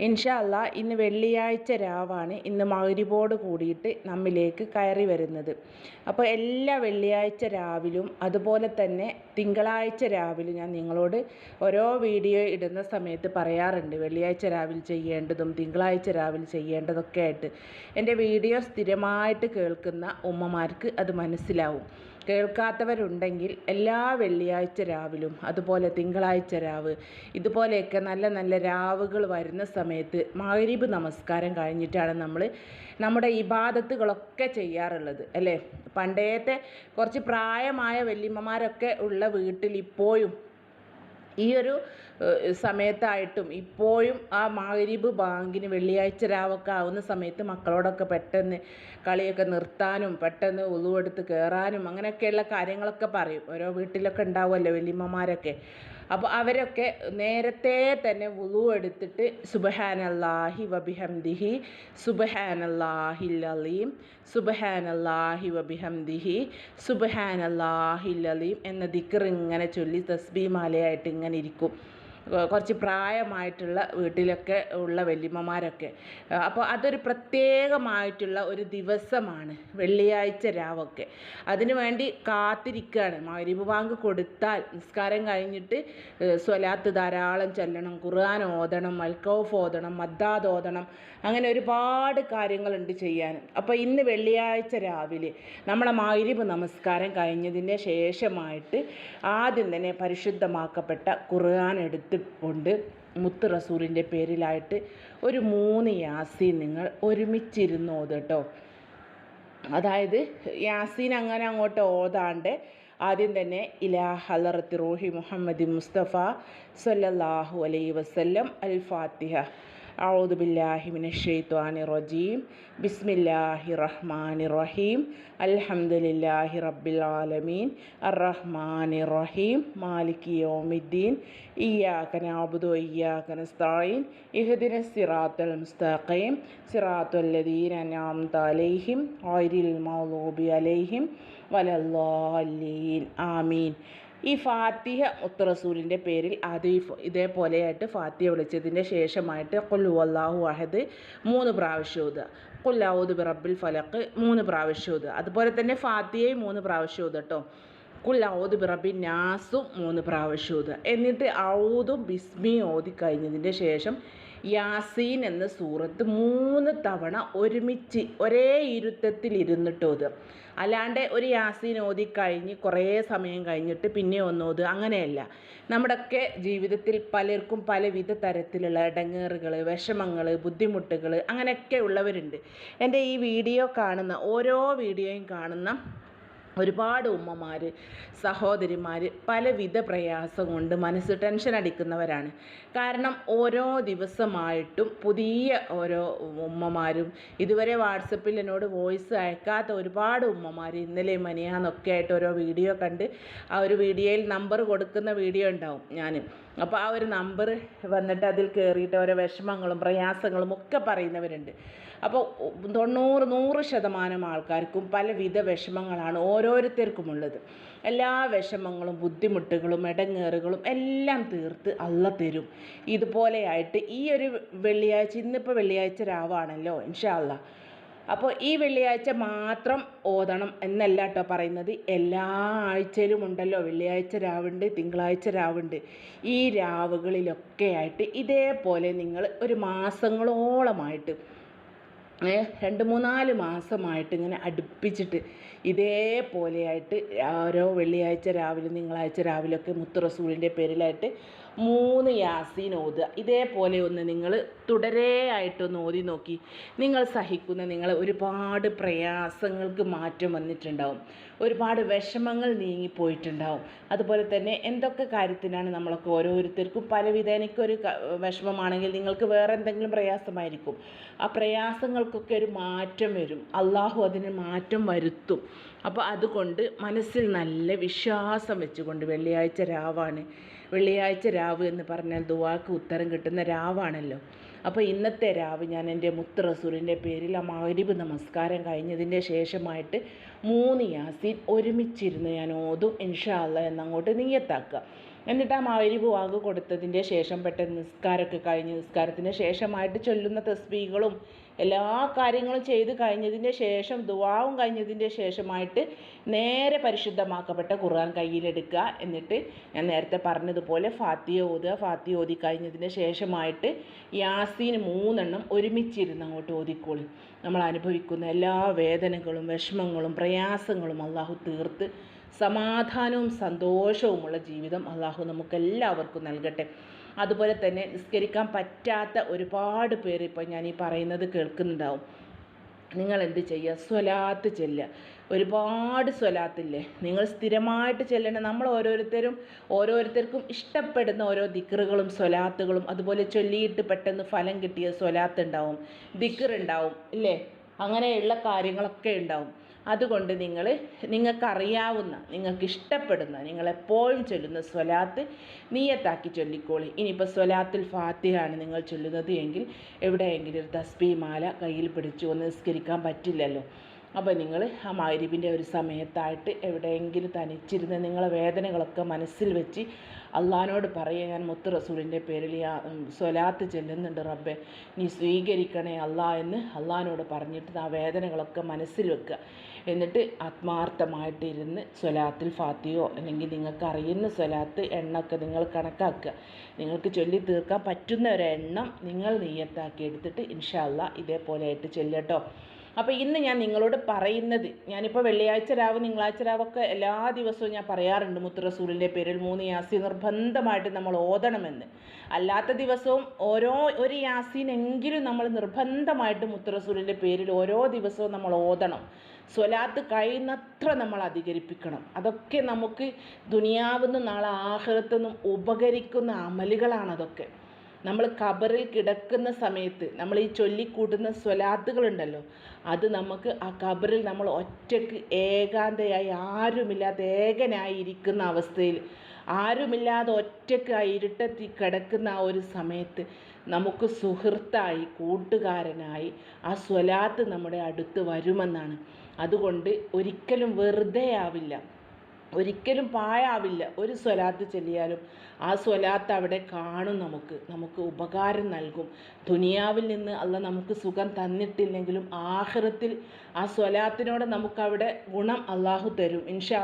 ഇൻഷാ അല്ലാ ഇന്ന് വെള്ളിയാഴ്ച രാവാണ്. ഇന്ന് മഗ്രിബോട് കൂടിയിട്ട് നമ്മിലേക്ക് കയറി വരുന്നത്. അപ്പോൾ എല്ലാ വെള്ളിയാഴ്ച രാവിലും അതുപോലെ തന്നെ തിങ്കളാഴ്ച രാവിലും ഞാൻ നിങ്ങളോട് ഓരോ വീഡിയോ ഇടുന്ന സമയത്ത് പറയാറുണ്ട്. വെള്ളിയാഴ്ച രാവിലെ ചെയ്യേണ്ടതും തിങ്കളാഴ്ച രാവിലെ ചെയ്യേണ്ടതൊക്കെ ആയിട്ട്. എന്റെ വീഡിയോ സ്ഥിരമായിട്ട് കേൾക്കുന്ന ഉമ്മമാർക്ക് അത് മനസ്സിലാവും. കേൾക്കാത്തവരുണ്ടെങ്കിൽ എല്ലാ വെള്ളിയാഴ്ച രാവിലും അതുപോലെ തിങ്കളാഴ്ച രാവ് ഇതുപോലെയൊക്കെ നല്ല നല്ല രാവുകൾ വരുന്ന സമയത്ത് മഗ്രിബ് നമസ്കാരം കഴിഞ്ഞിട്ടാണ് നമ്മൾ നമ്മുടെ ഇബാദത്തുകളൊക്കെ ചെയ്യാറുള്ളത് അല്ലേ? പണ്ടത്തെ കുറച്ച് പ്രായമായ വല്യമ്മമാരൊക്കെ ഉള്ള വീട്ടിൽ ഇപ്പോഴും ഈ ഒരു സമയത്തായിട്ടും ഇപ്പോഴും ആ മഗ്രിബ് ബാങ്കിന് വെള്ളിയാഴ്ച രാവൊക്കെ ആവുന്ന സമയത്ത് മക്കളോടൊക്കെ പെട്ടെന്ന് കളിയൊക്കെ നിർത്താനും പെട്ടെന്ന് ഉളുവെടുത്ത് കയറാനും അങ്ങനെയൊക്കെയുള്ള കാര്യങ്ങളൊക്കെ പറയും. ഓരോ വീട്ടിലൊക്കെ ഉണ്ടാവുമല്ലോ വല്യമ്മമാരൊക്കെ. അപ്പോൾ അവരൊക്കെ നേരത്തെ തന്നെ വുളു എടുത്തിട്ട് സുബഹാനല്ലാഹി വബിഹംദിഹി സുബഹാനല്ലാഹിൽ അലീം സുബഹാനല്ലാഹി വബിഹംദിഹി സുബഹാനല്ലാഹിൽ അലീം എന്ന ദിക്കർ ഇങ്ങനെ ചൊല്ലി തസ്ബീഹ് മാലയായിട്ട് ഇങ്ങനെ ഇരിക്കും. കുറച്ച് പ്രായമായിട്ടുള്ള വീട്ടിലൊക്കെ ഉള്ള വല്യമ്മമാരൊക്കെ. അപ്പോൾ അതൊരു പ്രത്യേകമായിട്ടുള്ള ഒരു ദിവസമാണ് വെള്ളിയാഴ്ച രാവൊക്കെ. അതിനു വേണ്ടി കാത്തിരിക്കുകയാണ് മഗ്രിബ് ബാങ്ക് കൊടുത്താൽ നിസ്കാരം കഴിഞ്ഞിട്ട് സ്വലാത്ത് ധാരാളം ചൊല്ലണം ഖുർആൻ ഓതണം മൽക്കൗഫ് ഓതണം മദ്ദാദ് ഓതണം അങ്ങനെ ഒരുപാട് കാര്യങ്ങളുണ്ട് ചെയ്യാൻ. അപ്പോൾ ഇന്ന് വെള്ളിയാഴ്ച രാവിലെ നമ്മളെ മഗ്രിബ് നമസ്കാരം കഴിഞ്ഞതിന് ശേഷമായിട്ട് ആദ്യം തന്നെ പരിശുദ്ധമാക്കപ്പെട്ട ഖുർആൻ എടുത്തുകൊണ്ട് മുത്ത് റസൂലിന്റെ പേരിലായിട്ട് ഒരു മൂന്ന് യാസീൻ നിങ്ങൾ ഒരുമിച്ചിരുന്ന് ഓതട്ടോ അതായത് യാസീൻ അങ്ങനെ അങ്ങോട്ട് ഓതാണ്ട് ആദ്യം തന്നെ ഇലാ ഹലറത്ത് റൂഹി മുഹമ്മദ് മുസ്തഫ സല്ലല്ലാഹു അലൈ വസല്ലം അൽ ഫാത്തിഹ. അഊദു ബില്ലാഹിമിൻ ഷെയ്ത്വാനി റജീം ബിസ്മില്ലാഹി റഹ്മാനി റഹീം അൽഹംദുലില്ലാഹി റബ്ബിൽ ആലമീൻ അറഹ്മാനി റഹീം മാലിക് യോമിദ്ദീൻ ഇയാക്കന അബുദു ഇയാക്കന സ്ഥായിൻ ഇഹദിന സിറാത്തൽ മുസ്തഖീം സിറാത്തുല്ലദീൻ അനാംത അലൈഹിം ഓരിൽ മൗലൂബി അലൈഹിം വലല്ലാലീൻ ആമീൻ ഈ ഫാത്തിഹ റസൂലിന്റെ പേരിൽ ആദ്യം ഇതേപോലെയായിട്ട് ഫാത്തിഹ വിളിച്ചതിന്റെ ശേഷമായിട്ട് കൊല്ലു അള്ളാഹു അഹദ് മൂന്ന് പ്രാവശ്യം ഓതുക. കൊല്ലാവൂദ് ബിറബിൽ ഫലക്ക് മൂന്ന് പ്രാവശ്യം ഓതുക. അതുപോലെ തന്നെ ഫാത്തിഹയും മൂന്ന് പ്രാവശ്യം ഓതുക കേട്ടോ കുല്ലാവൂദ് ബിറബി നാസും മൂന്ന് പ്രാവശ്യം ഓതുക. എന്നിട്ട് ഔദും ബിസ്മിയും ഓതി കഴിഞ്ഞതിന്റെ ശേഷം യാസീൻ എന്ന സൂറത്ത് മൂന്ന് തവണ ഒരുമിച്ച് ഒരേ ഇരുത്തത്തിൽ ഇരുന്നിട്ട് ഓതുക. അല്ലാണ്ട് ഒരു യാസീൻ ഓതി കഴിഞ്ഞ് കുറേ സമയം കഴിഞ്ഞിട്ട് പിന്നെ ഒന്ന് ഓതുക. അങ്ങനെയല്ല. നമ്മുടെയൊക്കെ ജീവിതത്തിൽ പലർക്കും പലവിധ തരത്തിലുള്ള ഇടങ്ങേറുകൾ വിഷമങ്ങൾ ബുദ്ധിമുട്ടുകൾ അങ്ങനെയൊക്കെ ഉള്ളവരുണ്ട്. എന്റെ ഈ വീഡിയോ കാണുന്ന ഓരോ വീഡിയോയും കാണുന്ന ഒരുപാട് ഉമ്മമാർ സഹോദരിമാർ പലവിധ പ്രയാസം കൊണ്ട് മനസ്സ് ടെൻഷൻ അടിക്കുന്നവരാണ്. കാരണം ഓരോ ദിവസമായിട്ടും പുതിയ ഓരോ ഉമ്മമാരും ഇതുവരെ വാട്സപ്പിൽ എന്നോട് വോയിസ് അയക്കാത്ത ഒരുപാട് ഉമ്മമാർ ഇന്നലെ മനിയാന്നൊക്കെ ആയിട്ട് ഓരോ വീഡിയോ കണ്ട് ആ ഒരു വീഡിയോയിൽ നമ്പർ കൊടുക്കുന്ന വീഡിയോ ഉണ്ടാവും ഞാൻ അപ്പോൾ ആ ഒരു നമ്പർ വന്നിട്ട് അതിൽ കയറിയിട്ട് ഓരോ വിഷമങ്ങളും പ്രയാസങ്ങളും ഒക്കെ പറയുന്നവരുണ്ട്. അപ്പോൾ തൊണ്ണൂറ് നൂറ് ശതമാനം ആൾക്കാർക്കും പലവിധ വിഷമങ്ങളാണ് ഓരോരുത്തർക്കുമുള്ളത്. എല്ലാ വിഷമങ്ങളും ബുദ്ധിമുട്ടുകളും ഇടങ്ങേറുകളും എല്ലാം തീർത്ത് അല്ല തരും. ഇതുപോലെയായിട്ട് ഈ ഒരു വെള്ളിയാഴ്ച ഇന്നിപ്പോൾ വെള്ളിയാഴ്ച രാവാണല്ലോ ഇൻഷാ അല്ലാ അപ്പോൾ ഈ വെള്ളിയാഴ്ച മാത്രം ഓതണം എന്നല്ല കേട്ടോ പറയുന്നത്. എല്ലാ ആഴ്ചയിലും ഉണ്ടല്ലോ വെള്ളിയാഴ്ച രാവുണ്ട് തിങ്കളാഴ്ച രാവുണ്ട്. ഈ രാവുകളിലൊക്കെ ആയിട്ട് ഇതേപോലെ നിങ്ങൾ ഒരു മാസങ്ങളോളമായിട്ട് രണ്ട് മൂന്നാൽ മാസമായിട്ട് ഇങ്ങനെ അടുപ്പിച്ചിട്ട് ഇതേപോലെയായിട്ട് ഓരോ വെള്ളിയാഴ്ച രാവിലെ തിങ്കളാഴ്ച രാവിലെയൊക്കെ മുത്ത് റസൂലിന്റെ പേരിലായിട്ട് മൂന്ന് യാസീൻ ഓതുക. ഇതേപോലെ ഒന്ന് നിങ്ങൾ തുടരെയായിട്ടൊന്ന് ഓതി നോക്കി. നിങ്ങൾ സഹിക്കുന്ന നിങ്ങൾ ഒരുപാട് പ്രയാസങ്ങൾക്ക് മാറ്റം വന്നിട്ടുണ്ടാവും. ഒരുപാട് വിഷമങ്ങൾ നീങ്ങിപ്പോയിട്ടുണ്ടാവും. അതുപോലെ തന്നെ എന്തൊക്കെ കാര്യത്തിനാണ് നമ്മളൊക്കെ ഓരോരുത്തർക്കും പലവിധ എനിക്കൊരു ക- വിഷമമാണെങ്കിൽ നിങ്ങൾക്ക് വേറെ എന്തെങ്കിലും പ്രയാസമായിരിക്കും. ആ പ്രയാസങ്ങൾക്കൊക്കെ ഒരു മാറ്റം വരും. അള്ളാഹു അതിന് മാറ്റം വരുത്തും. അപ്പോൾ അതുകൊണ്ട് മനസ്സിൽ നല്ല വിശ്വാസം വെച്ചുകൊണ്ട് വെള്ളിയാഴ്ച രാവാണ്. വെള്ളിയാഴ്ച രാവ് എന്ന് പറഞ്ഞാൽ ദുവാക്ക് ഉത്തരം കിട്ടുന്ന രാവാണല്ലോ. അപ്പോൾ ഇന്നത്തെ രാവ് ഞാൻ എന്റെ മുത്തറസൂറിന്റെ പേരിൽ ആ മഗ്രിബ് നമസ്കാരം കഴിഞ്ഞതിന്റെ ശേഷമായിട്ട് മൂന്ന് യാസീൻ ഒരുമിച്ചിരുന്ന് ഞാൻ ഓതും ഇൻഷാ അല്ല എന്നങ്ങോട്ട് നീയത്താക്കുക എന്നിട്ട് ആ മാരിബ് വാങ്ങ് കൊടുത്തതിന്റെ ശേഷം പെട്ടെന്ന് നിസ്കാരമൊക്കെ കഴിഞ്ഞ് നിസ്കാരത്തിന് ശേഷമായിട്ട് ചൊല്ലുന്ന തസ്ബീകളും എല്ലാ കാര്യങ്ങളും ചെയ്ത് കഴിഞ്ഞതിന്റെ ശേഷം ദുവാവും കഴിഞ്ഞതിന്റെ ശേഷമായിട്ട് നേരെ പരിശുദ്ധമാക്കപ്പെട്ട ഖുർആൻ കയ്യിലെടുക്കുക. എന്നിട്ട് ഞാൻ നേരത്തെ പറഞ്ഞതുപോലെ ഫാത്തിയ ഓതുക. ഫാത്തിയ ഓതി കഴിഞ്ഞതിന് ശേഷമായിട്ട് യാസീൻ മൂന്നെണ്ണം ഒരുമിച്ചിരുന്ന് അങ്ങോട്ട് ഓതിക്കോളി. നമ്മൾ അനുഭവിക്കുന്ന എല്ലാ വേദനകളും വിഷമങ്ങളും പ്രയാസങ്ങളും അള്ളാഹു തീർത്ത് സമാധാനവും സന്തോഷവുമുള്ള ജീവിതം അള്ളാഹു നമുക്കെല്ലാവർക്കും നൽകട്ടെ. അതുപോലെ തന്നെ നിസ്കരിക്കാൻ പറ്റാത്ത ഒരുപാട് പേര് ഇപ്പോൾ ഞാൻ ഈ പറയുന്നത് കേൾക്കുന്നുണ്ടാവും. നിങ്ങൾ എന്ത് ചെയ്യുക? സ്വലാത്ത് ചെല്ലുക. ഒരുപാട് സ്വലാത്തില്ലേ നിങ്ങൾ സ്ഥിരമായിട്ട് ചെല്ലണം. നമ്മൾ ഓരോരുത്തരും ഓരോരുത്തർക്കും ഇഷ്ടപ്പെടുന്ന ഓരോ ദിക്കറുകളും സ്വലാത്തുകളും അതുപോലെ ചൊല്ലിയിട്ട് പെട്ടെന്ന് ഫലം കിട്ടിയ സ്വലാത്ത് ഉണ്ടാവും. ദിക്റുണ്ടാവും ഇല്ലേ? അങ്ങനെയുള്ള കാര്യങ്ങളൊക്കെ ഉണ്ടാവും. അതുകൊണ്ട് നിങ്ങൾ നിങ്ങൾക്കറിയാവുന്ന നിങ്ങൾക്ക് ഇഷ്ടപ്പെടുന്ന നിങ്ങളെപ്പോഴും ചൊല്ലുന്ന സ്വലാത്ത് നീയത്താക്കി ചൊല്ലിക്കോളി. ഇനിയിപ്പോൾ സ്വലാത്തുൽ ഫാത്തിഹാണ് നിങ്ങൾ ചൊല്ലുന്നത് എങ്കിൽ എവിടെയെങ്കിലും ഒരു തസ്ബി മാല കയ്യിൽ പിടിച്ചു ഒന്ന് നിസ്കരിക്കാൻ പറ്റില്ലല്ലോ. അപ്പോൾ നിങ്ങൾ ആ മാരിബിന്റെ ഒരു സമയത്തായിട്ട് എവിടെയെങ്കിലും തനിച്ചിരുന്ന് നിങ്ങളെ വേദനകളൊക്കെ മനസ്സിൽ വെച്ച് അള്ളഹാനോട് പറയുക ഞാൻ മുത്ത് റസൂലിന്റെ പേരിൽ ആ സ്വലാത്ത് ചെല്ലുന്നുണ്ട് റബ്ബെ. നീ സ്വീകരിക്കണേ അള്ളാ എന്ന് അള്ളഹാനോട് പറഞ്ഞിട്ട് ആ വേദനകളൊക്കെ മനസ്സിൽ വെക്കുക. എന്നിട്ട് ആത്മാർത്ഥമായിട്ട് ഇരുന്ന് സ്വലാത്തിൽ ഫാത്തിയോ അല്ലെങ്കിൽ നിങ്ങൾക്ക് അറിയുന്ന സ്വലാത്ത് എണ്ണമൊക്കെ നിങ്ങൾ കണക്കാക്കുക. നിങ്ങൾക്ക് ചൊല്ലി തീർക്കാൻ പറ്റുന്ന ഒരു എണ്ണം നിങ്ങൾ നെയ്യത്താക്കി എടുത്തിട്ട് ഇൻഷാല്ല ഇതേപോലെ ആയിട്ട് ചെല്ലട്ടോ അപ്പോൾ ഇന്ന് ഞാൻ നിങ്ങളോട് പറയുന്നത് ഞാനിപ്പോൾ വെള്ളിയാഴ്ച രാവ് തിങ്കളാഴ്ച രാവൊക്കെ എല്ലാ ദിവസവും ഞാൻ പറയാറുണ്ട് മുത്തുറസൂലിന്റെ പേരിൽ മൂന്ന് യാസി നിർബന്ധമായിട്ട് നമ്മൾ ഓതണമെന്ന്. അല്ലാത്ത ദിവസവും ഓരോ ഒരു യാസീനെങ്കിലും നമ്മൾ നിർബന്ധമായിട്ട് മുത്തുറസൂലിന്റെ പേരിൽ ഓരോ ദിവസവും നമ്മൾ ഓതണം. സ്വലാത്ത് കഴിയുന്നത്ര നമ്മൾ അധികരിപ്പിക്കണം. അതൊക്കെ നമുക്ക് ദുനിയാവുന്ന നാളെ ആഹ്റത്തുനിന്നും ഉപകരിക്കുന്ന അമലുകളാണ് അതൊക്കെ. നമ്മൾ കബറിൽ കിടക്കുന്ന സമയത്ത് നമ്മൾ ഈ ചൊല്ലിക്കൂട്ടുന്ന സ്വലാത്തുകളുണ്ടല്ലോ അത് നമുക്ക് ആ കബറിൽ നമ്മൾ ഒറ്റയ്ക്ക് ഏകാന്തയായി ആരുമില്ലാതെ ഏകനായി ഇരിക്കുന്ന അവസ്ഥയിൽ ആരുമില്ലാതെ ഒറ്റയ്ക്ക് ആ ഇരുട്ടത്തി കിടക്കുന്ന ആ ഒരു സമയത്ത് നമുക്ക് സുഹൃത്തായി കൂട്ടുകാരനായി ആ സ്വലാത്ത് നമ്മുടെ അടുത്ത് വരുമെന്നാണ്. അതുകൊണ്ട് ഒരിക്കലും വെറുതെ ആവില്ല ഒരിക്കലും പാഴാവില്ല. ഒരു സ്വലാത്ത് ചെല്ലിയാലും ആ സ്വലാത്ത് അവിടെ കാണും നമുക്ക്. നമുക്ക് ഉപകാരം നൽകും. ദുനിയാവിൽ നിന്ന് അല്ല നമുക്ക് സുഖം തന്നിട്ടില്ലെങ്കിലും ആഹ്റത്തിൽ ആ സ്വലാത്തിനോട് നമുക്കവിടെ ഗുണം അള്ളാഹു തരും ഇൻഷാ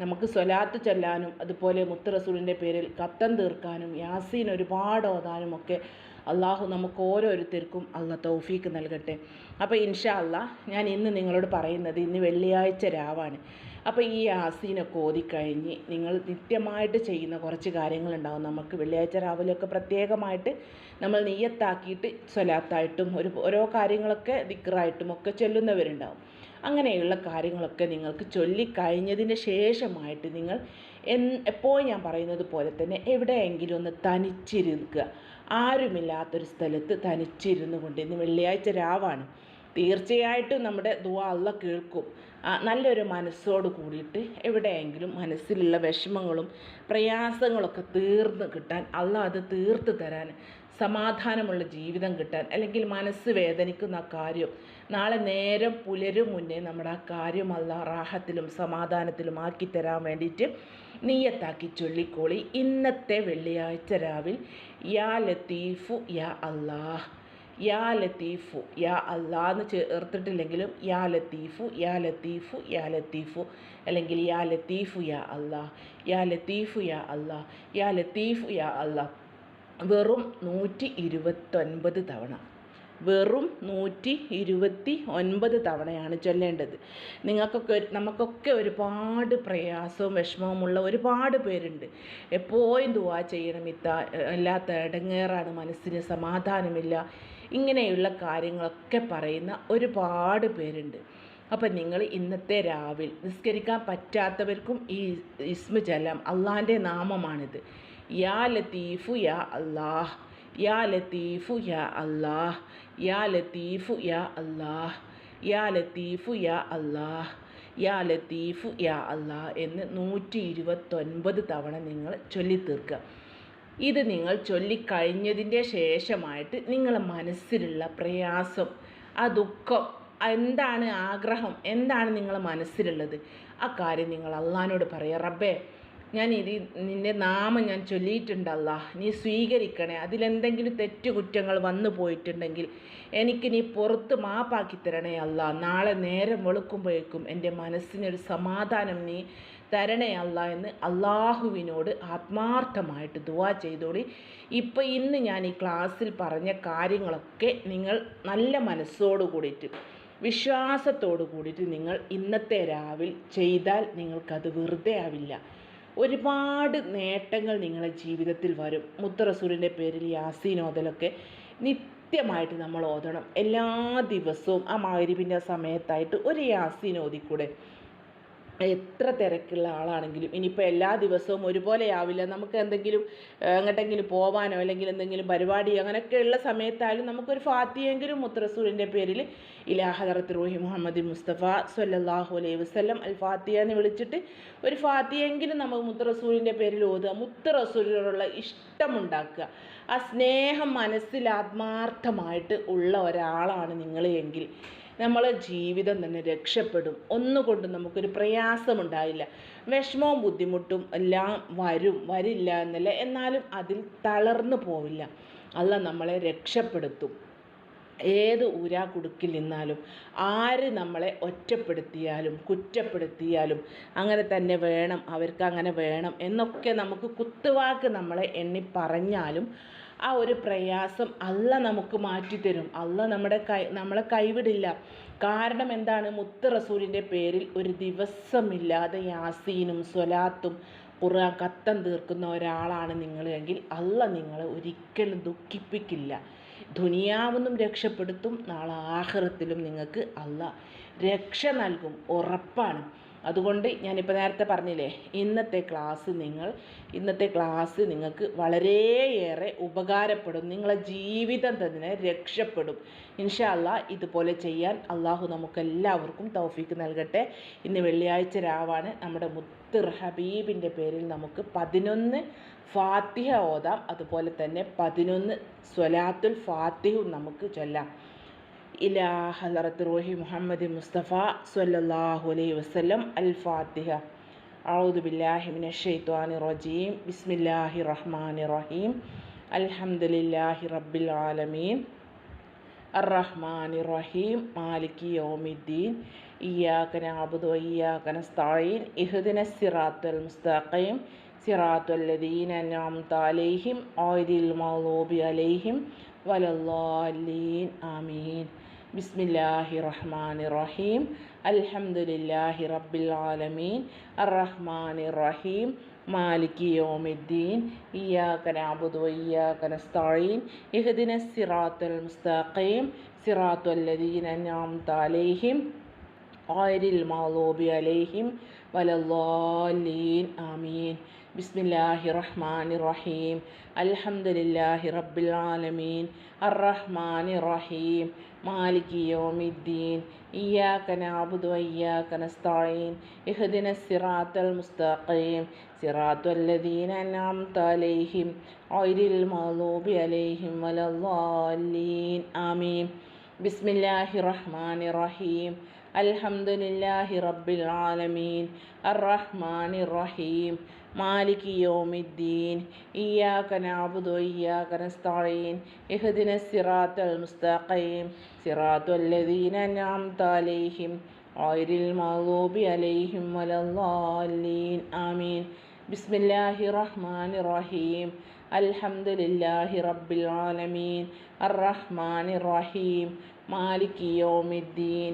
നമുക്ക് സ്വലാത്ത് ചെല്ലാനും അതുപോലെ മുത്തറസൂലിന്റെ പേരിൽ കത്തം തീർക്കാനും യാസീൻ ഒരുപാട് ഓതാനും ഒക്കെ അള്ളാഹു നമുക്ക് ഓരോരുത്തർക്കും അള്ള തൗഫീക്ക് നൽകട്ടെ. അപ്പോൾ ഇൻഷാ അല്ല ഞാൻ ഇന്ന് നിങ്ങളോട് പറയുന്നത് ഇന്ന് വെള്ളിയാഴ്ച രാവാണ്. അപ്പോൾ ഈ ആസീനൊക്കെ ഓതിക്കഴിഞ്ഞ് നിങ്ങൾ നിത്യമായിട്ട് ചെയ്യുന്ന കുറച്ച് കാര്യങ്ങളുണ്ടാവും. നമുക്ക് വെള്ളിയാഴ്ച രാവിലെയൊക്കെ പ്രത്യേകമായിട്ട് നമ്മൾ നെയ്യത്താക്കിയിട്ട് സ്വലാത്തായിട്ടും ഒരു ഓരോ കാര്യങ്ങളൊക്കെ ദിക്റായിട്ടും ഒക്കെ ചൊല്ലുന്നവരുണ്ടാവും. അങ്ങനെയുള്ള കാര്യങ്ങളൊക്കെ നിങ്ങൾക്ക് ചൊല്ലിക്കഴിഞ്ഞതിന് ശേഷമായിട്ട് നിങ്ങൾ എപ്പോഴും ഞാൻ പറയുന്നത് പോലെ തന്നെ എവിടെയെങ്കിലും ഒന്ന് തനിച്ചിരിക്കുക. ആരുമില്ലാത്തൊരു സ്ഥലത്ത് തനിച്ചിരുന്നു കൊണ്ട് ഇന്ന് വെള്ളിയാഴ്ച രാവാണ്. തീർച്ചയായിട്ടും നമ്മുടെ ദുവാ അല്ല കേൾക്കും. നല്ലൊരു മനസ്സോട് കൂടിയിട്ട് എവിടെയെങ്കിലും മനസ്സിലുള്ള വിഷമങ്ങളും പ്രയാസങ്ങളൊക്കെ തീർന്ന് കിട്ടാൻ അല്ല അത് തീർത്ത് തരാൻ സമാധാനമുള്ള ജീവിതം കിട്ടാൻ അല്ലെങ്കിൽ മനസ്സ് വേദനിക്കുന്ന ആ കാര്യം നാളെ നേരം പുലരും മുന്നേ നമ്മുടെ ആ കാര്യം അല്ല റാഹത്തിലും സമാധാനത്തിലും ആക്കി തരാൻ വേണ്ടിയിട്ട് നീയത്താക്കി ചൊല്ലിക്കോളി. ഇന്നത്തെ വെള്ളിയാഴ്ച രാവിൽ യാ ലത്തീഫു യാ അല്ലാഹ്. യാ ലത്തീഫു യാ അല്ലാ എന്ന് ചേർത്തിട്ടില്ലെങ്കിലും യാ ലത്തീഫു യാ ലത്തീഫു യാ ലത്തീഫു. അല്ലെങ്കിൽ യാ ലത്തീഫു യാ അല്ലാ യാ ലത്തീഫു യാ അല്ലാ യാ ലത്തീഫു യാ അല്ലാ വെറും നൂറ്റി ഇരുപത്തൊൻപത് തവണ. വെറും നൂറ്റി ഇരുപത്തി ഒൻപത് തവണയാണ് ചൊല്ലേണ്ടത്. നിങ്ങൾക്കൊക്കെ നമുക്കൊക്കെ ഒരുപാട് പ്രയാസവും വിഷമവുമുള്ള ഒരുപാട് പേരുണ്ട്. എപ്പോഴും ദുവാ ചെയ്യണം ഇത്ത അല്ലാത്ത ഇടങ്ങേറാണ് മനസ്സിന് സമാധാനമില്ല. ഇങ്ങനെയുള്ള കാര്യങ്ങളൊക്കെ പറയുന്ന ഒരുപാട് പേരുണ്ട്. അപ്പം നിങ്ങൾ ഇന്നത്തെ രാവിൽ നിസ്കരിക്കാൻ പറ്റാത്തവർക്കും ഈ ഇസ്മു ചൊല്ലാം അള്ളാന്റെ നാമമാണിത്. യാ ലത്തീഫു യാ അല്ലാഹ് യാ ലത്തീഫു യാ അല്ലാഹ് യാ ലത്തീഫു യാ അല്ലാഹ് യാ ലത്തീഫു യാ അല്ലാഹ് എന്ന് നൂറ്റി ഇരുപത്തൊൻപത് തവണ നിങ്ങൾ ചൊല്ലിത്തീർക്കുക. ഇത് നിങ്ങൾ ചൊല്ലിക്കഴിഞ്ഞതിന്റെ ശേഷമായിട്ട് നിങ്ങളുടെ മനസ്സിലുള്ള പ്രയാസം ആ ദുഃഖം എന്താണ് ആഗ്രഹം എന്താണ് നിങ്ങളെ മനസ്സിലുള്ളത് ആ കാര്യം നിങ്ങൾ അള്ളഹാനോട് പറയുക. റബ്ബേ ഞാൻ ഇത് നിന്റെ നാമം ഞാൻ ചൊല്ലിയിട്ടുണ്ടല്ല. നീ സ്വീകരിക്കണേ. അതിലെന്തെങ്കിലും തെറ്റുകുറ്റങ്ങൾ വന്നു പോയിട്ടുണ്ടെങ്കിൽ എനിക്ക് നീ പുറത്ത് മാപ്പാക്കി തരണേ അല്ല. നാളെ നേരം വെളുക്കുമ്പോഴേക്കും എന്റെ മനസ്സിനൊരു സമാധാനം നീ തരണേ അല്ല എന്ന് അള്ളാഹുവിനോട് ആത്മാർത്ഥമായിട്ട് ദുവാ ചെയ്തോളി. ഇപ്പോൾ ഇന്ന് ഞാൻ ഈ ക്ലാസ്സിൽ പറഞ്ഞ കാര്യങ്ങളൊക്കെ നിങ്ങൾ നല്ല മനസ്സോട് കൂടിയിട്ട് വിശ്വാസത്തോടു കൂടിയിട്ട് നിങ്ങൾ ഇന്നത്തെ രാവിൽ ചെയ്താൽ നിങ്ങൾക്കത് വെറുതെ ആവില്ല. ഒരുപാട് നേട്ടങ്ങൾ നിങ്ങളുടെ ജീവിതത്തിൽ വരും. മുത്തറസൂരിന്റെ പേരിൽ യാസീനോതലൊക്കെ നിത്യമായിട്ട് നമ്മൾ ഓതണം. എല്ലാ ദിവസവും ആ മാരിവിന്റെ സമയത്തായിട്ട് ഒരു യാസീൻ ഓതിക്കൂടെ എത്ര തിരക്കുള്ള ആളാണെങ്കിലും ഇനിയിപ്പോൾ എല്ലാ ദിവസവും ഒരുപോലെ ആവില്ല. നമുക്ക് എന്തെങ്കിലും എങ്ങോട്ടെങ്കിലും പോവാനോ അല്ലെങ്കിൽ എന്തെങ്കിലും പരിപാടി അങ്ങനെയൊക്കെയുള്ള സമയത്തായാലും നമുക്കൊരു ഫാത്തിയെങ്കിലും മുത്തറസൂലിന്റെ പേരിൽ ഇലാഹദറത്ത് റൂഹി മുഹമ്മദ് മുസ്തഫ സല്ലാഹു അലൈഹി വസ്ലം അൽ ഫാത്തിയ എന്ന് വിളിച്ചിട്ട് ഒരു ഫാത്തിയെങ്കിലും നമുക്ക് മുത്തറസൂലിന്റെ പേരിൽ ഓതുക. മുത്തറസൂലിനോടുള്ള ഇഷ്ടമുണ്ടാക്കുക. ആ സ്നേഹം മനസ്സിൽ ആത്മാർത്ഥമായിട്ട് ഉള്ള ഒരാളാണ് നിങ്ങൾ എങ്കിൽ. നമ്മളെ ജീവിതം തന്നെ രക്ഷപ്പെടും. ഒന്നുകൊണ്ടും നമുക്കൊരു പ്രയാസമുണ്ടാവില്ല വിഷമവും ബുദ്ധിമുട്ടും എല്ലാം വരും വരില്ല എന്നല്ല. എന്നാലും അതിൽ തളർന്നു പോവില്ല. അല്ല നമ്മളെ രക്ഷപ്പെടുത്തും. ഏത് ഊരാ കുടുക്കിൽ നിന്നാലും ആര് നമ്മളെ ഒറ്റപ്പെടുത്തിയാലും കുറ്റപ്പെടുത്തിയാലും അങ്ങനെ തന്നെ വേണം അവർക്ക് അങ്ങനെ വേണം എന്നൊക്കെ നമുക്ക് കുത്തുവാക്ക് നമ്മളെ എണ്ണി പറഞ്ഞാലും ആ ഒരു പ്രയാസം അല്ല നമുക്ക് മാറ്റിത്തരും. അല്ല നമ്മുടെ കൈ നമ്മളെ കൈവിടില്ല. കാരണം എന്താണ്? മുത്ത് റസൂലിന്റെ പേരിൽ ഒരു ദിവസമില്ലാതെ യാസീനും സ്വലാത്തും ഖുർആൻ കത്തം തീർക്കുന്ന ഒരാളാണ് നിങ്ങൾ എങ്കിൽ അല്ല നിങ്ങളെ ഒരിക്കലും ദുഃഖിപ്പിക്കില്ല. ദുനിയാവെന്നും രക്ഷപ്പെടുത്തും നാളെ ആഹ്റത്തിലും നിങ്ങൾക്ക് അല്ല രക്ഷ നൽകും. ഉറപ്പാണ്. അതുകൊണ്ട് ഞാനിപ്പോൾ നേരത്തെ പറഞ്ഞില്ലേ ഇന്നത്തെ ക്ലാസ് നിങ്ങൾ ഇന്നത്തെ ക്ലാസ് നിങ്ങൾക്ക് വളരെയേറെ ഉപകാരപ്പെടും. നിങ്ങളെ ജീവിതം തന്നെ രക്ഷപ്പെടും. ഇൻഷാല്ല ഇതുപോലെ ചെയ്യാൻ അള്ളാഹു നമുക്കെല്ലാവർക്കും തൗഫീക്ക് നൽകട്ടെ. ഇന്ന് വെള്ളിയാഴ്ച രാവാണ്. നമ്മുടെ മുത്ത് ഹബീബിന്റെ പേരിൽ നമുക്ക് പതിനൊന്ന് ഫാത്തിഹ ഓതാം. അതുപോലെ തന്നെ പതിനൊന്ന് സ്വലാത്തുൽ ഫാത്തിഹും നമുക്ക് ചൊല്ലാം. ഇലാ ഹലറത്ത് റോഹി മുഹമ്മദ് മുസ്തഫ സല്ലല്ലാഹു അലൈഹി വസല്ലം അൽ ഫാത്തിഹ അഊദു ബില്ലാഹി മിനശ് ഷൈത്വാനി റജീം ബിസ്മില്ലാഹി റഹ്മാനി റഹീം അൽഹംദുലില്ലാഹി റബ്ബിൽ ആലമീൻ الرحمن الرحيم مالك يوم الدين إياك نعبد وإياك نستعين اهدنا الصراط المستقيم صراط الذين أنعمت عليهم غير المغضوب عليهم ولا الضالين آمين ബിസ്മില്ലാഹി റഹ്മാൻ റഹീം അൽഹംദുലില്ലാഹി റബ്ബിൽ ആലമീൻ അർ അറഹ്മാൻ റഹീം മാലിക് യോമിദ്ദീൻ. ഇയാക്ക നാബുദ് വയ്യാക്ക നസ്തായീൻ. ഇഹ്ദിന സിറാത്തുൽ മുസ്തഖീം. സിറാത്തുൽ ലദീന അൻഅംത അലൈഹിം. ഗൈറിൽ മഗ്ദൂബി അലൈഹിം. വലല്ലാലീൻ ആമീൻ. ബിസ്മില്ലാഹി റഹ്മാൻ റഹീം അൽഹംദുലില്ലാഹി റബ്ബിൽ ആലമീൻ അർ അറഹ്മാൻ റഹീം മാലിക് യോമിദ്ദീൻ. ഇയാക്ക നാബുദു വയ്യാക്ക നസ്തഈൻ ഇഹ്ദിന സിറാത്തൽ മുസ്തഖീം. സിറാത്തൽ അൻഅംത അലൈഹിം. ഗൈരിൽ മഗ്ദൂബി അലൈഹിം വലദ്ദാലീൻ. ആമീൻ. ബിസ്മില്ലാഹി റഹ്മാൻ റഹീം അൽഹംദുലില്ലാഹി റബ്ബിൽ ആലമീൻ അർ അർറഹ്മാൻ റഹീം بسم الله الرحمن الرحيم الحمد لله رب العالمين الرحمن الرحيم مالك يوم الدين إياك نعبد وإياك نستعين اهدنا الصراط المستقيم صراط الذين أنعمت عليهم غير المغضوب عليهم ولا الضالين آمين بسم الله الرحمن الرحيم الحمد لله رب العالمين الرحمن الرحيم مالك يوم الدين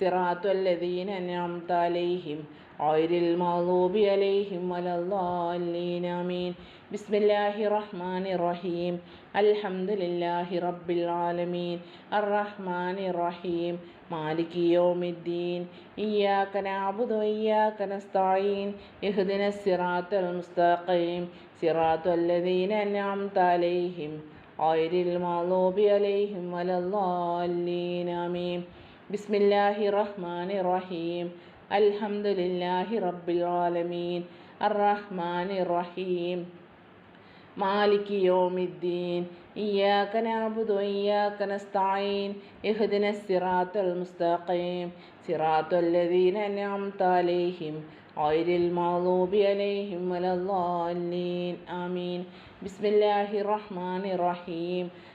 സിറാത്തുല്ലദീന അൻഅംത അലൈഹിം ഗൈറിൽ മഗ്ദൂബി അലൈഹിം വലദ്ദാലീൻ ആമീൻ ബിസ്മില്ലാഹിർ റഹ്മാനിർ റഹീം അൽഹംദുലില്ലാഹി റബ്ബിൽ ആലമീൻ. അർറഹ്മാനിർ റഹീം മാലികി യൗമിദ്ദീൻ. ഇയ്യാക നഅബുദു വഇയ്യാക നസ്തഈൻ. ഇഹ്ദിനസ് സിറാത്തൽ മുസ്തഖീം. സിറാത്തല്ലദീന അൻഅംത അലൈഹിം ഗൈറിൽ മഗ്ദൂബി അലൈഹിം വലദ്ദാലീൻ ആമീൻ ബിസ്മില്ലാഹി റഹ്മാൻ റഹീം അൽഹംദുലില്ലാഹി റബ്ബിൽ ആലമീൻ അറഹ്മാൻ റഹീം മാലിക് യോമിദ്ദീൻ إياك نعبد وإياك نستعين اهدنا الصراط المستقيم صراط الذين أنعمت عليهم غير المغضوب عليهم ولا الضالين آمين بسم الله الرحمن الرحيم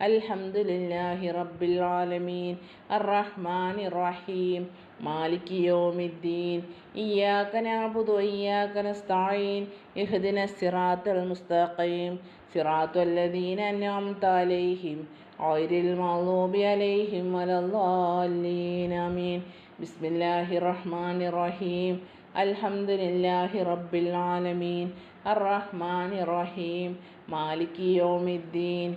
അൽഹംദുലില്ലാഹി റബ്ബിൽ ആലമീൻ. അർറഹ്മാൻ റഹീം മാലിക് യോമിദ്ദീൻ. ഇയ്യാക നഅബുദു വഇയ്യാക നസ്തഈൻ ഇഹ്ദിന സിറാത്തൽ മുസ്തഖീം. സിറാത്തൽ ലദീന അൻഅംത അലൈഹിം. ഗൈറിൽ മഗ്ദൂബി അലൈഹിം വലദ്ദാലീൻ. ആമീൻ. ബിസ്മില്ലാഹിർ റഹ്മാനിർ റഹീം അൽഹംദുലില്ലാഹി റബ്ബിൽ ആലമീൻ. അർറഹ്മാനിർ റഹീം മാലിക് യൗമിദ്ദീൻ.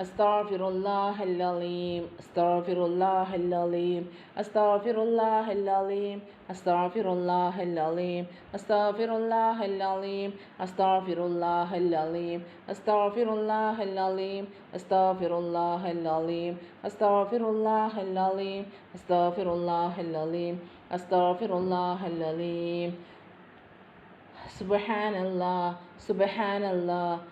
أستغفر الله العظيم أستغفر الله العظيم أستغفر الله العظيم أستغفر الله العظيم أستغفر الله العظيم أستغفر الله العظيم أستغفر الله العظيم أستغفر الله العظيم أستغفر الله العظيم أستغفر الله العظيم أستغفر الله العظيم سبحان الله سبحان الله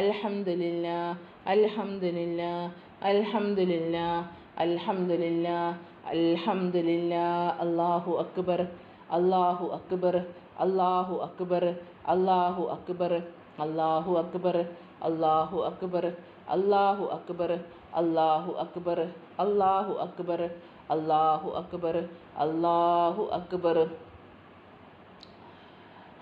അൽഹംദുലില്ല അൽഹംദുലില്ല അൽഹംദുലില്ല അൽഹംദുലില്ല അൽഹംദുലില്ല അള്ളാഹു അക്ബർ അള്ളാഹു അക്ബർ അള്ളാഹു അക്ബർ അള്ളാഹു അക്ബർ അള്ളാഹു അക്ബർ അള്ളാഹു അക്ബർ അള്ളാഹു അക്ബർ അള്ളാഹു അക്ബർ അള്ളാഹു അക്ബർ അള്ളാഹു അക്ബർ അള്ളാഹു അക്ബർ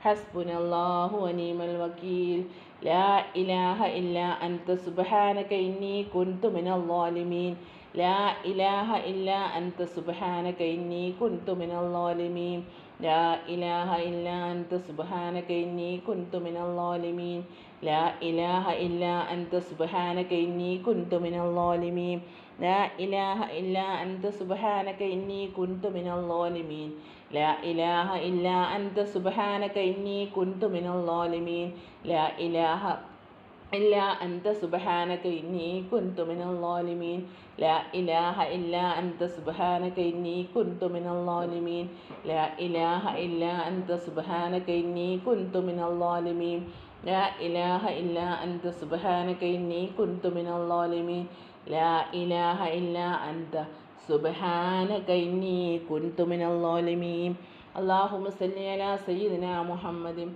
حسبنا الله ونعم الوكيل حسبنا الله ونعم الوكيل حسبنا الله ونعم الوكيل حسبنا الله ونعم الوكيل لا إله إلا أنت سبحانك إني كنت من الظالمين لا إله إلا أنت سبحانك إني كنت من الظالمين لا إله إلا أنت سبحانك إني كنت من الظالمين ലാ ഇലാഹ ഇല്ല അന്ത സുബഹാനക ഇന്നി കുന്തു മിനൽ ലാലിമീൻ ലാ ഇലാഹ ഇല്ല അന്ത സുബഹാനക ഇന്നി കുന്തു മിനൽ ലാലിമീൻ ലാ ഇലാഹ ഇല്ല അന്ത സുബഹാനക ഇന്നി കുന്തു മിനൽ ലാലിമീൻ ലാ ഇലാഹ ഇല്ല അന്ത സുബഹാനക ഇന്നി കുന്തു മിനൽ ലാലിമീൻ ലാ ഇലാഹ ഇല്ല അന്ത സുബഹാനക ഇന്നി കുന്തു മിനൽ ലാലിമീൻ ലാ ഇലാഹ ഇല്ല അന്ത സുബഹാനക ഇന്നി കുന്തു ലാ ഇലാഹ ഇല്ല കുന്തു മിനൽ ലാ ഇലാഹ ഇല്ല കുന്തു മിനൽ അല്ലാഹുമ്മ അലാ സയ്യിദിനാ മുഹമ്മദിൻ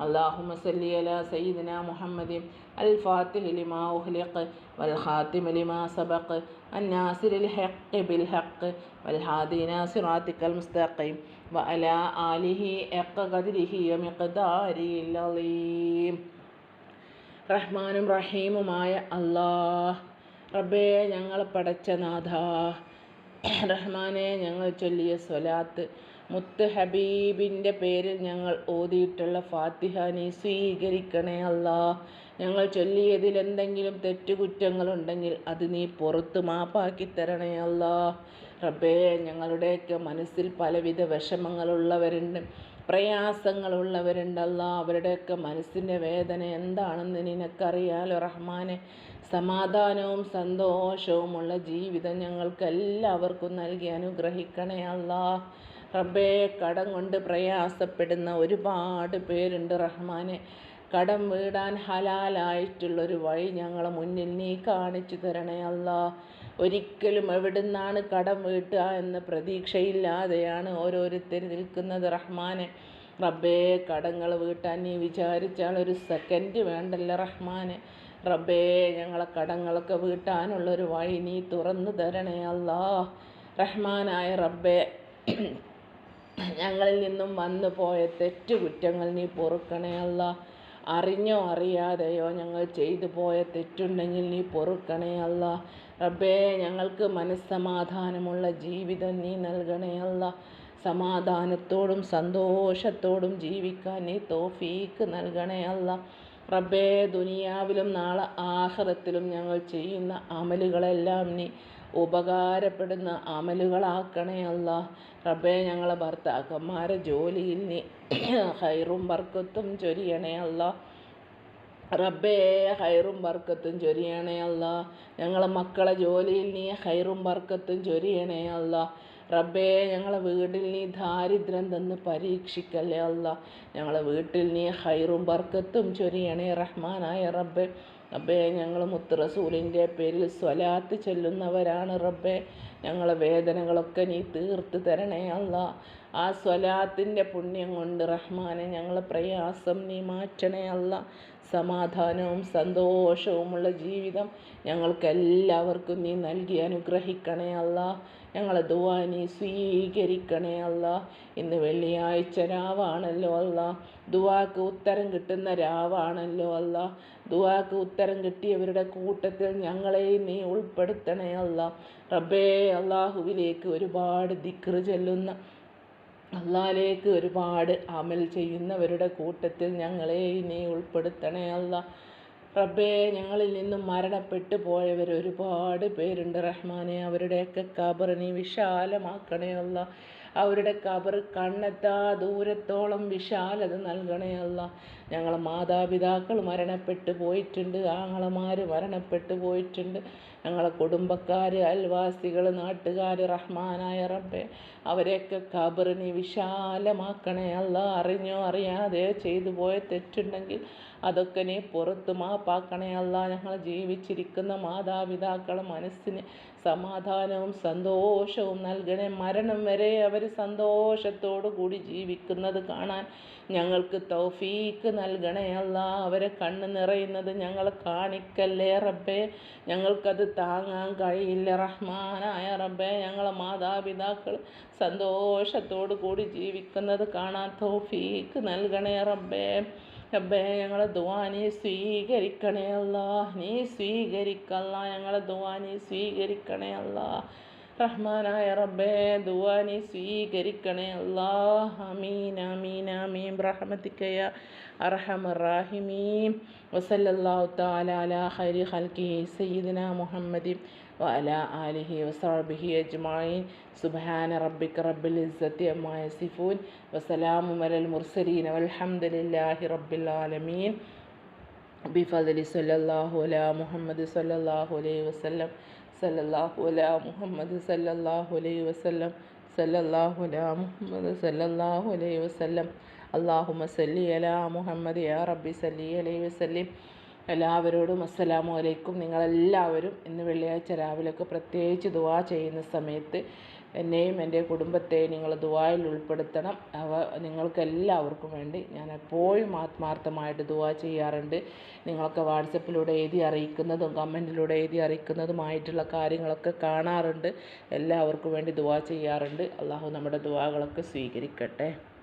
اللهم صل على سيدنا محمد الفاتح لما أخلق والخاتم لما سبق الناصر الحق بالحق والهادي إلى صراطك المستقيم وعلى آله حق قدره ومقداره العظيم റഹ്മാനും റഹീമുമായ അള്ളാഹ് റബ്ബേ ഞങ്ങൾ പടച്ച നാഥ റഹ്മാനെ ഞങ്ങൾ ചൊല്ലിയ സ്വലാത്ത് മുത്ത് ഹബീബിന്റെ പേരിൽ ഞങ്ങൾ ഓതിയിട്ടുള്ള ഫാത്തിഹ നീ സ്വീകരിക്കണേ അല്ലാ. ഞങ്ങൾ ചൊല്ലിയതിൽ എന്തെങ്കിലും തെറ്റുകുറ്റങ്ങളുണ്ടെങ്കിൽ അത് നീ പുറത്ത് മാപ്പാക്കി തരണേ അല്ലാ. റബ്ബേ ഞങ്ങളുടെയൊക്കെ മനസ്സിൽ പലവിധ വിഷമങ്ങളുള്ളവരുണ്ട് പ്രയാസങ്ങളുള്ളവരുണ്ടല്ല. അവരുടെയൊക്കെ മനസ്സിന്റെ വേദന എന്താണെന്ന് നിനക്കറിയാലോ റഹ്മാനെ? സമാധാനവും സന്തോഷവുമുള്ള ജീവിതം ഞങ്ങൾക്കെല്ലാവർക്കും നൽകി അനുഗ്രഹിക്കണേ അല്ലാ. റബ്ബേ കടം കൊണ്ട് പ്രയാസപ്പെടുന്ന ഒരുപാട് പേരുണ്ട് റഹ്മാനെ. കടം വീടാൻ ഹലാലായിട്ടുള്ളൊരു വഴി ഞങ്ങളെ മുന്നിൽ നീ കാണിച്ചു തരണേ അല്ല. ഒരിക്കലും എവിടുന്നാണ് കടം വീട്ടുക എന്ന പ്രതീക്ഷയില്ലാതെയാണ് ഓരോരുത്തർ നിൽക്കുന്നത് റഹ്മാനെ. റബ്ബേ കടങ്ങൾ വീട്ടാൻ നീ വിചാരിച്ചാൽ ഒരു സെക്കൻഡ് വേണ്ടല്ല റഹ്മാനെ. റബ്ബേ ഞങ്ങളെ കടങ്ങളൊക്കെ വീട്ടാനുള്ളൊരു വഴി നീ തുറന്നു തരണേ അല്ലാ. റഹ്മാനായ റബ്ബേ ഞങ്ങളിൽ നിന്നും വന്നു പോയ തെറ്റുകുറ്റങ്ങൾ നീ പൊറുക്കണേ അല്ല. അറിഞ്ഞോ അറിയാതെയോ ഞങ്ങൾ ചെയ്തു പോയ തെറ്റുണ്ടെങ്കിൽ നീ പൊറുക്കണേ അല്ല. റബ്ബേ ഞങ്ങൾക്ക് മനസ്സമാധാനമുള്ള ജീവിതം നീ നൽകണേ അല്ല. സമാധാനത്തോടും സന്തോഷത്തോടും ജീവിക്കാൻ നീ തോഫീക്ക് നൽകണേ അല്ല. റബ്ബേ ദുനിയാവിലും നാളെ ആഹ്റത്തിലും ഞങ്ങൾ ചെയ്യുന്ന അമലുകളെല്ലാം നീ ഉപകാരപ്പെടുന്ന അമലുകളാക്കണേ അല്ല. റബ്ബേ ഞങ്ങളെ ഭർത്താക്കന്മാരെ ജോലിയിൽ നീ ഹൈറും ബർക്കത്തും ചൊരിയണേ അല്ല. റബ്ബേ ഹൈറും ബർക്കത്തും ചൊരിയണേ അല്ല. ഞങ്ങളെ മക്കളെ ജോലിയിൽ നീ ഹൈറും ബർക്കത്തും ചൊരിയണേ അല്ല. റബ്ബേ ഞങ്ങളെ വീട്ടിൽ നീ ദാരിദ്ര്യം തന്ന് പരീക്ഷിക്കല്ലേ അല്ല. ഞങ്ങളെ വീട്ടിൽ നീ ഹൈറും ബർക്കത്തും ചൊരിയണേ റഹ്മാനായ റബ്ബേ. റബ്ബേ ഞങ്ങൾ മുത്ത് റസൂലിന്റെ പേരിൽ സ്വലാത്ത് ചൊല്ലുന്നവരാണ് റബ്ബേ. ഞങ്ങളെ വേദനകളൊക്കെ നീ തീർത്ത് തരണേ അല്ല. ആ സ്വലാത്തിന്റെ പുണ്യം കൊണ്ട് റഹ്മാനെ ഞങ്ങളെ പ്രയാസം നീ മാറ്റണേ അല്ല. സമാധാനവും സന്തോഷവുമുള്ള ജീവിതം ഞങ്ങൾക്കെല്ലാവർക്കും നീ നൽകി അനുഗ്രഹിക്കണേ അല്ല. ഞങ്ങളെ ദുവാ നീ സ്വീകരിക്കണേ അല്ല. ഇന്ന് വെള്ളിയാഴ്ച രാവാണല്ലോ അല്ല. ദുവാക്ക് ഉത്തരം കിട്ടുന്ന രാവാണല്ലോ അല്ല. ദുവാക്ക് ഉത്തരം കിട്ടിയവരുടെ കൂട്ടത്തിൽ ഞങ്ങളെയും നീ ഉൾപ്പെടുത്തണേ അല്ല. റബ്ബേ അള്ളാഹുവിലേക്ക് ഒരുപാട് ദിക്റ് ചെല്ലുന്ന അള്ളാലേക്ക് ഒരുപാട് അമൽ ചെയ്യുന്നവരുടെ കൂട്ടത്തിൽ ഞങ്ങളെ നീ ഉൾപ്പെടുത്തണേ അല്ല. റബ്ബേ ഞങ്ങളിൽ നിന്നും മരണപ്പെട്ടു പോയവർ ഒരുപാട് പേരുണ്ട് റഹ്മാനെ. അവരുടെയൊക്കെ കബർ നീ വിശാലമാക്കണേ അല്ല. അവരുടെ കബർ കണ്ണെത്താ ദൂരത്തോളം വിശാലത നൽകണേ അല്ല. ഞങ്ങളെ മാതാപിതാക്കൾ മരണപ്പെട്ടു പോയിട്ടുണ്ട്. ആങ്ങളമാർ മരണപ്പെട്ടു പോയിട്ടുണ്ട്. ഞങ്ങളെ കുടുംബക്കാർ അയൽവാസികൾ നാട്ടുകാർ റഹ്മാനായ റബ്ബെ അവരെയൊക്കെ കബറിനെ വിശാലമാക്കണേ അല്ല. അറിഞ്ഞോ അറിയാതെ ചെയ്തു പോയ തെറ്റുണ്ടെങ്കിൽ അതൊക്കെ നീ പുറത്ത് മാപ്പാക്കണേ അല്ല. ഞങ്ങൾ ജീവിച്ചിരിക്കുന്ന മാതാപിതാക്കളെ മനസ്സിന് സമാധാനവും സന്തോഷവും നൽകണേ. മരണം വരെ അവർ സന്തോഷത്തോടു കൂടി ജീവിക്കുന്നത് കാണാൻ ഞങ്ങൾക്ക് തൗഫീക്ക് നൽകണേ അല്ല. അവരെ കണ്ണ് നിറയുന്നത് ഞങ്ങൾ കാണിക്കല്ലേ റബ്ബേ. ഞങ്ങൾക്കത് താങ്ങാൻ കഴിയില്ല. റഹ്മാനായ റബ്ബേ ഞങ്ങളെ മാതാപിതാക്കൾ സന്തോഷത്തോടു കൂടി ജീവിക്കുന്നത് കാണാൻ തൗഫീക്ക് നൽകണേ റബ്ബേ. റബ്ബേ ഞങ്ങളെ ദുവാ നീ സ്വീകരിക്കണേ അല്ല. നീ സ്വീകരിക്കല്ല ഞങ്ങളെ ദുവാ നീ സ്വീകരിക്കണേ അല്ല. റഹ്മാനായ റബ്ബേ ദുവാ നീ സ്വീകരിക്കണേ അല്ലാ. അമീൻ അമീൻ അമീൻ അർഹമറാഹിമീം വസല്ലല്ലാഹു തആല അലാ ഖൈരി ഖൽഖി സയ്യിദിന മുഹമ്മദി വഅല ആലിഹി വസഹബിഹി അജ്മായിൻ സുബ്ഹാന റബ്ബിക റബ്ബിൽ ഇസ്സത്തി അമ്മ യസിഫൂൻ വസലാമു അലൽ മുർസലീൻ വൽഹംദുലില്ലാഹി റബ്ബിൽ ആലമീൻ ബിഫദലി സല്ലല്ലാഹു അലാ മുഹമ്മദ് സല്ലല്ലാഹു അലൈഹി വസല്ലം സല്ലല്ലാഹു അലാ മുഹമ്മദ് സല്ലല്ലാഹു അലൈഹി വസല്ലം സല്ലല്ലാഹു അലാ മുഹമ്മദ് സല്ലല്ലാഹു അലൈഹി വസല്ലം അള്ളാഹുമ സല്ലി അലാ മുഹമ്മദ് യാ റബ്ബി സല്ലി അലൈഹി വസല്ലിം എല്ലാവരോടും അസ്സലാമു അലൈക്കും. നിങ്ങളെല്ലാവരും ഇന്ന് വെള്ളിയാഴ്ച രാവിലെയൊക്കെ പ്രത്യേകിച്ച് ദുവാ ചെയ്യുന്ന സമയത്ത് എന്നെയും എന്റെ കുടുംബത്തെയും നിങ്ങൾ ദുവായിൽ ഉൾപ്പെടുത്തണം. അവ നിങ്ങൾക്ക് എല്ലാവർക്കും വേണ്ടി ഞാൻ എപ്പോഴും ആത്മാർത്ഥമായിട്ട് ദുവാ ചെയ്യാറുണ്ട്. നിങ്ങളൊക്കെ വാട്സപ്പിലൂടെ എഴുതി അറിയിക്കുന്നതും കമന്റിലൂടെ എഴുതി അറിയിക്കുന്നതുമായിട്ടുള്ള കാര്യങ്ങളൊക്കെ കാണാറുണ്ട്. എല്ലാവർക്കും വേണ്ടി ദുവാ ചെയ്യാറുണ്ട്. അള്ളാഹു നമ്മുടെ ദുവാകളൊക്കെ സ്വീകരിക്കട്ടെ.